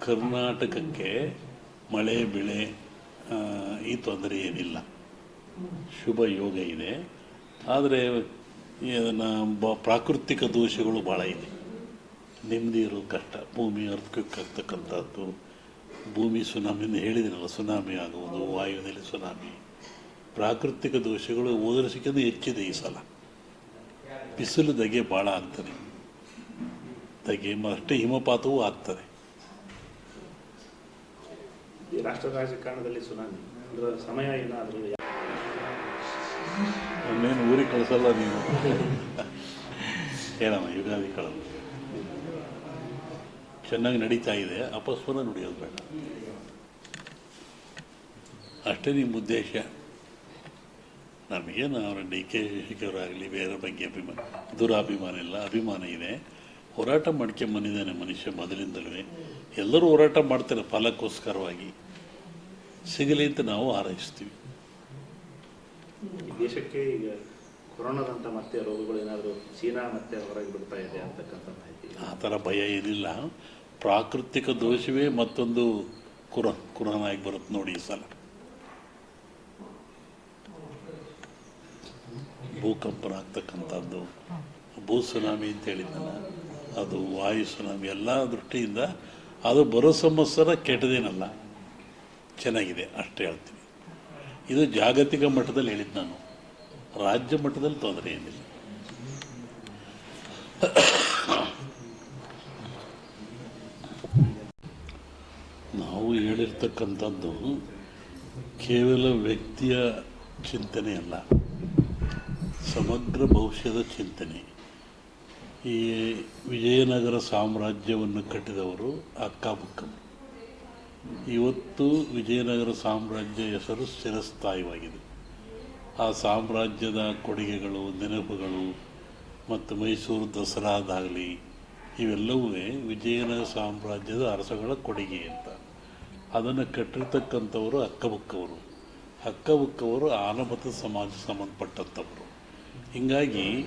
ಕರ್ನಾಟಕಕ್ಕೆ ಮಳೆ ಬೆಳೆ ಈ ತೊಂದರೆ ಏನಿಲ್ಲ. ಶುಭ ಯೋಗ ಇದೆ. ಆದರೆ ಅದನ್ನು ಬ ಪ್ರಾಕೃತಿಕ ದೋಷಗಳು ಭಾಳ ಇದೆ. ನೆಮ್ಮದಿ ಇರೋದು ಕಷ್ಟ. ಭೂಮಿ ಅರ್ಥಕ್ಕಾಗ್ತಕ್ಕಂಥದ್ದು ಭೂಮಿ ಸುನಾಮಿನ ಹೇಳಿದಿರಲ್ಲ ಸುನಾಮಿ ಆಗುವುದು ವಾಯುವಿನಲ್ಲಿ ಸುನಾಮಿ ಪ್ರಾಕೃತಿಕ ದೋಷಗಳು ಹೋದರ್ಷಕ್ಕಿಂತ ಹೆಚ್ಚಿದೆ ಈ ಸಲ. ಬಿಸಿಲು ದಗೆ ಭಾಳ ಆಗ್ತದೆ. ಧಗೆ ಅಷ್ಟೇ ಹಿಮಪಾತವೂ ಆಗ್ತದೆ. ರಾಷ್ಟ್ರ ರಾಜಕಾರಣದಲ್ಲಿ ಸುನಾಮಿ. ಅದರ ಸಮಯ ಏನಾದರೂ ಊರಿಗೆ ಕಳಿಸಲ್ಲ ನೀವು ಏನಮ್ಮ ಯುಗಾದಿ ಕಳಲ್ಲ ಚೆನ್ನಾಗಿ ನಡೀತಾ ಇದೆ ಅಪಸ್ವರ ನುಡಿಯೋದು ಬೇಡ. ಅಷ್ಟೇ ನಿಮ್ಮ ಉದ್ದೇಶ. ನಮಗೇನು ಅವರ ಡಿ ಕೆ ಶಿವರಾಗಲಿ ಬೇರೆ ಬಗ್ಗೆ ಅಭಿಮಾನ ದುರಾಭಿಮಾನ ಇಲ್ಲ ಅಭಿಮಾನ ಇದೆ. ಹೋರಾಟ ಮಾಡ್ಕೊಂಬಂದಿದ್ದಾನೆ ಮನುಷ್ಯ ಮೊದಲಿಂದಲೂ ಎಲ್ಲರೂ ಹೋರಾಟ ಮಾಡ್ತಾರೆ ಫಲಕ್ಕೋಸ್ಕರವಾಗಿ ಸಿಗಲಿ ಅಂತ ನಾವು ಹಾರೈಸ್ತೀವಿ. ಈ ದೇಶಕ್ಕೆ ಈಗ ಕೊರೋನಾದಂಥ ಮತ್ತೆ ರೋಗಗಳು ಏನಾದರೂ ಚೀನಾ ಮತ್ತೆ ಹೊರಗೆ ಬಿಡ್ತಾ ಇದೆ ಅಂತಕ್ಕಂಥ ಮಾಹಿತಿ ಆ ಥರ ಭಯ ಏನಿಲ್ಲ. ಪ್ರಾಕೃತಿಕ ದೋಷವೇ ಮತ್ತೊಂದು ಕುರ ಕುರಾನ್ ಆಗಿ ಬರುತ್ತೆ ನೋಡಿ ಈ ಸಲ. ಭೂಕಂಪನ ಆಗ್ತಕ್ಕಂಥದ್ದು. ಭೂ ಸುನಾಮಿ ಅಂತ ಹೇಳಿದ್ನಲ್ಲ. ಅದು ವಾಯುಸು ಸುನಾಮಿ ಎಲ್ಲ ದೃಷ್ಟಿಯಿಂದ ಅದು ಬರೋ ಸಂವತ್ಸರ ಕೆಟ್ಟದೇನಲ್ಲ. ಚೆನ್ನಾಗಿದೆ, ಅಷ್ಟೇ ಹೇಳ್ತೀನಿ. ಇದು ಜಾಗತಿಕ ಮಟ್ಟದಲ್ಲಿ ಹೇಳಿದ್ದು ನಾನು. ರಾಜ್ಯ ಮಟ್ಟದಲ್ಲಿ ತೊಂದರೆ ಏನಿಲ್ಲ. ನಾವು ಹೇಳಿರ್ತಕ್ಕಂಥದ್ದು ಕೇವಲ ವ್ಯಕ್ತಿಯ ಚಿಂತನೆ ಅಲ್ಲ, ಸಮಗ್ರ ಭವಿಷ್ಯದ ಚಿಂತನೆ. ಈ ವಿಜಯನಗರ ಸಾಮ್ರಾಜ್ಯವನ್ನು ಕಟ್ಟಿದವರು ಅಕ್ಕಬುಕ್ಕರು ಇವತ್ತು ವಿಜಯನಗರ ಸಾಮ್ರಾಜ್ಯ ಹೆಸರು ಚಿರಸ್ಥಾಯಿವಾಗಿದೆ ಆ ಸಾಮ್ರಾಜ್ಯದ ಕೊಡುಗೆಗಳು, ನೆನಪುಗಳು ಮತ್ತು ಮೈಸೂರು ದಸರಾದಾಗಲಿ ಇವೆಲ್ಲವೂ ವಿಜಯನಗರ ಸಾಮ್ರಾಜ್ಯದ ಅರಸಗಳ ಕೊಡುಗೆ ಅಂತ. ಅದನ್ನು ಕಟ್ಟಿರ್ತಕ್ಕಂಥವರು ಅಕ್ಕಬುಕ್ಕವರು ಅಕ್ಕಬುಕ್ಕವರು ಆನಮತ ಸಮಾಜ ಸಂಬಂಧಪಟ್ಟಂಥವರು. ಹೀಗಾಗಿ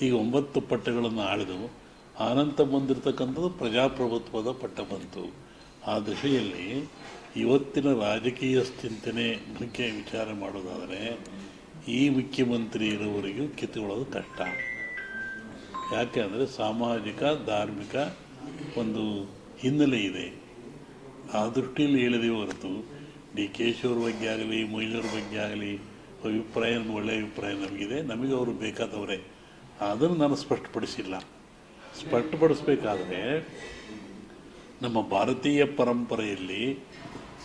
ಈಗ ಒಂಬತ್ತು ಪಟ್ಟಗಳನ್ನು ಆಳಿದವು. ಆನಂತ ಬಂದಿರತಕ್ಕಂಥದ್ದು ಪ್ರಜಾಪ್ರಭುತ್ವದ ಪಟ್ಟ ಬಂತು. ಆ ದಿಶೆಯಲ್ಲಿ ಇವತ್ತಿನ ರಾಜಕೀಯ ಚಿಂತನೆ ಬಗ್ಗೆ ವಿಚಾರ ಮಾಡೋದಾದರೆ, ಈ ಮುಖ್ಯಮಂತ್ರಿ ಇರೋವರೆಗೂ ಕಿತ್ತುಕೊಳ್ಳೋದು ಕಷ್ಟ. ಯಾಕೆ ಅಂದರೆ ಸಾಮಾಜಿಕ, ಧಾರ್ಮಿಕ ಒಂದು ಹಿನ್ನೆಲೆ ಇದೆ. ಆ ದೃಷ್ಟಿಯಲ್ಲಿ ಹೇಳಿದೆ ಹೊರತು ಡಿ ಕೆ ಶಿವ್ರ ಬಗ್ಗೆ ಆಗಲಿ ಮೊಯ್ಲೂರ ಬಗ್ಗೆ ಆಗಲಿ, ಅಭಿಪ್ರಾಯ ಒಳ್ಳೆಯ ಅಭಿಪ್ರಾಯ ನಮಗಿದೆ. ನಮಗೆ ಅವರು ಬೇಕಾದವರೇ. ಅದನ್ನು ನಾನು ಸ್ಪಷ್ಟಪಡಿಸಿಲ್ಲ. ಸ್ಪಷ್ಟಪಡಿಸ್ಬೇಕಾದ್ರೆ ನಮ್ಮ ಭಾರತೀಯ ಪರಂಪರೆಯಲ್ಲಿ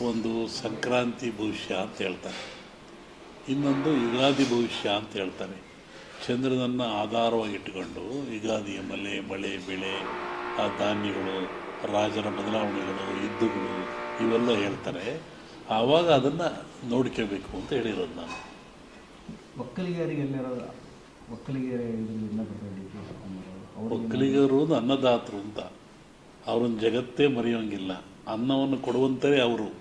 ಒಂದು ಸಂಕ್ರಾಂತಿ ಭವಿಷ್ಯ ಅಂತ ಹೇಳ್ತಾರೆ. ಇನ್ನೊಂದು ಯುಗಾದಿ ಭವಿಷ್ಯ ಅಂತ ಹೇಳ್ತಾರೆ. ಚಂದ್ರನನ್ನು ಆಧಾರವಾಗಿಟ್ಟುಕೊಂಡು ಯುಗಾದಿಯ ಮಲೆ, ಮಳೆ, ಬೆಳೆ, ಆ ಧಾನ್ಯಗಳು, ರಾಜರ ಬದಲಾವಣೆಗಳು, ಯುದ್ಧಗಳು ಇವೆಲ್ಲ ಹೇಳ್ತಾರೆ. ಆವಾಗ ಅದನ್ನು ನೋಡ್ಕೋಬೇಕು ಅಂತ ಹೇಳಿರೋದು ನಾನು. ಒಕ್ಕಲಿಗರಿಗೆಲ್ಲರ ಒಕ್ಕಲಿಗರ ಇದರಿಂದ ಒಕ್ಕಲಿಗರು ಅನ್ನದಾತರು ಅಂತ. ಅವ್ರನ್ನ ಜಗತ್ತೇ ಮರೆಯೋಂಗಿಲ್ಲ. ಅನ್ನವನ್ನು ಕೊಡುವಂತರೇ ಅವರು.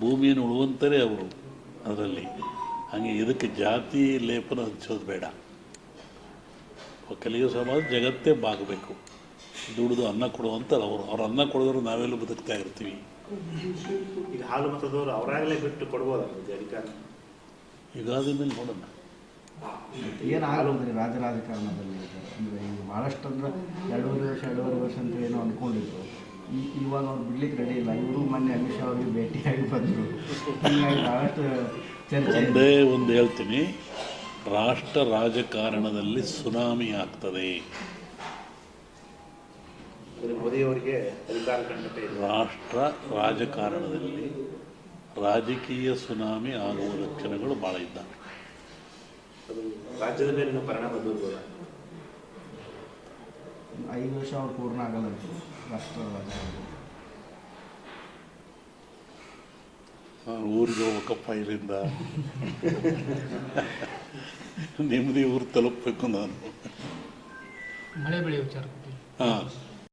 ಭೂಮಿಯನ್ನು ಉಳುವಂತರೇ ಅವರು ಅದರಲ್ಲಿ. ಹಾಗೆ ಇದಕ್ಕೆ ಜಾತಿ ಲೇಪನ ಹಚ್ಚೋದು ಬೇಡ. ಒಕ್ಕಲಿಗ ಸಮಾಜ ಜಗತ್ತೇ ಬಾಗಬೇಕು. ದುಡಿದು ಅನ್ನ ಕೊಡುವಂತಾರೆ ಅವರು. ಅವ್ರು ಅನ್ನ ಕೊಡಿದ್ರು ನಾವೆಲ್ಲ ಬದುಕ್ತಾ ಇರ್ತೀವಿ. ಈಗ ಹಾಲು ಮತದವರು ಅವರಾಗಲೇ ಬಿಟ್ಟು ಕೊಡ್ಬೋದಲ್ಲ ಅಧಿಕಾರ ಯುಗಾದಿ ಮೇಲೆ ನೋಡೋಣ. ಏನಾಗಲ್ರಿ ರಾಜ ರಾಜಕಾರಣದಲ್ಲಿ? ಅಂದ್ರೆ ಈಗ ಭಾಳಷ್ಟು ಅಂದ್ರೆ ಎರಡೂವರೆ ವರ್ಷ ಎರಡೂವರೆ ವರ್ಷ ಅಂತ ಏನೋ ಅಂದ್ಕೊಂಡಿದ್ರು ಈ ಇವಾಗ ಅವ್ರು ಬಿಡ್ಲಿಕ್ಕೆ ರೆಡಿ ಇಲ್ಲ. ಇವರು ಮೊನ್ನೆ ಅಮಿತ್ ಶಾ ಅವ್ರಿಗೆ ಭೇಟಿಯಾಗಿ ಬಂದರು. ಹೀಗಾಗಿ ಭಾಳಷ್ಟು ಚರ್ಚೆ ಒಂದೇ ಒಂದು ಹೇಳ್ತೀನಿ. ರಾಷ್ಟ್ರ ರಾಜಕಾರಣದಲ್ಲಿ ಸುನಾಮಿ ಆಗ್ತದೆ. ಮೋದಿಯವರಿಗೆ ರಾಷ್ಟ್ರ ರಾಜಕಾರಣದಲ್ಲಿ ರಾಜಕೀಯ ಸುನಾಮಿ ಆಗುವ ಲಕ್ಷಣಗಳು ಭಾಳ ಇದ್ದಾವೆ. ಅದು ರಾಜ್ಯದ ಮೇಲಿನ ಪರಿಣಾಮ ಬೀರ್ಬೋದ. ಐದು ವರ್ಷ ಅವ್ರು ಪೂರ್ಣ ಆಗಲ್ಲ ಅಂತ ರಾಷ್ಟ್ರ ಊರಿಗೆ ಹೋಗ್ಬೇಕಪ್ಪ ಇಲ್ಲಿಂದ. ನೆಮ್ಮದಿ ಊರು ತಲುಪಬೇಕು ನಾನು. ಮಳೆ ಬೆಳೆ ವಿಚಾರ ಹಾಂ.